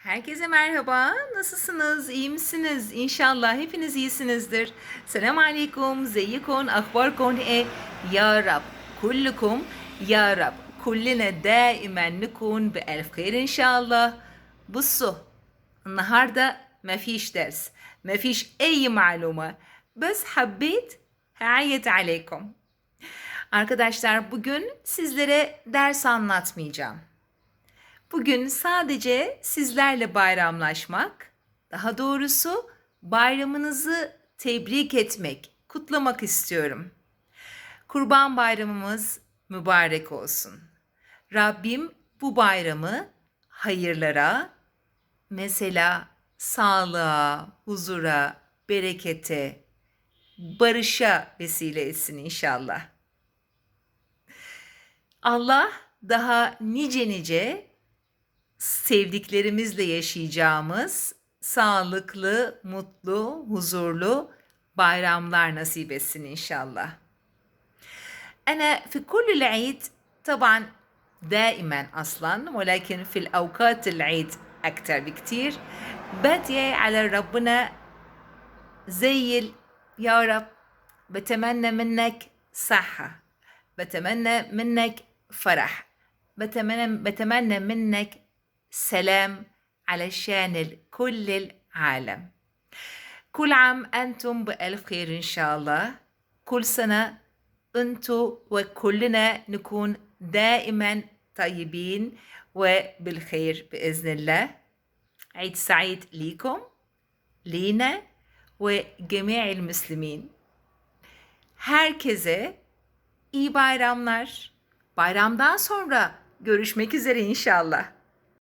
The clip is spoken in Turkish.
Herkese merhaba. Nasılsınız? İyi misiniz? İnşallah hepiniz iyisinizdir. Selam aleyküm. Zeyyikun. Akbarkun. E ya Rab. Kullukum. Ya Rab. كلنا دائما نكون بألف خير إن شاء الله بصوا النهاردة ما فيش درس ما فيش أي معلومة بس حبيت أعيد عليكم Arkadaşlar bugün sizlere ders anlatmayacağım. Bugün sadece sizlerle bayramlaşmak, daha doğrusu bayramınızı tebrik etmek, kutlamak istiyorum. Kurban Bayramımız mübarek olsun. Rabbim bu bayramı hayırlara, mesela sağlığa, huzura, berekete, barışa vesile etsin inşallah. Allah daha nice nice sevdiklerimizle yaşayacağımız sağlıklı, mutlu, huzurlu bayramlar nasip etsin inşallah. أنا في كل العيد طبعا دائما أصلا ولكن في الأوقات العيد أكتر بكتير بدعي على ربنا زي ال- يا رب بتمنى منك صحة بتمنى منك فرح بتمنى بتمنى منك سلام علشان ال- كل العالم كل عام أنتم بألف خير إن شاء الله كل سنة أنتم وكلنا نكون دائما طيبين وبالخير بإذن الله عيد سعيد ليكم لينا وجميع المسلمين Herkese iyi bayramlar. Bayramdan sonra görüşmek üzere inşallah.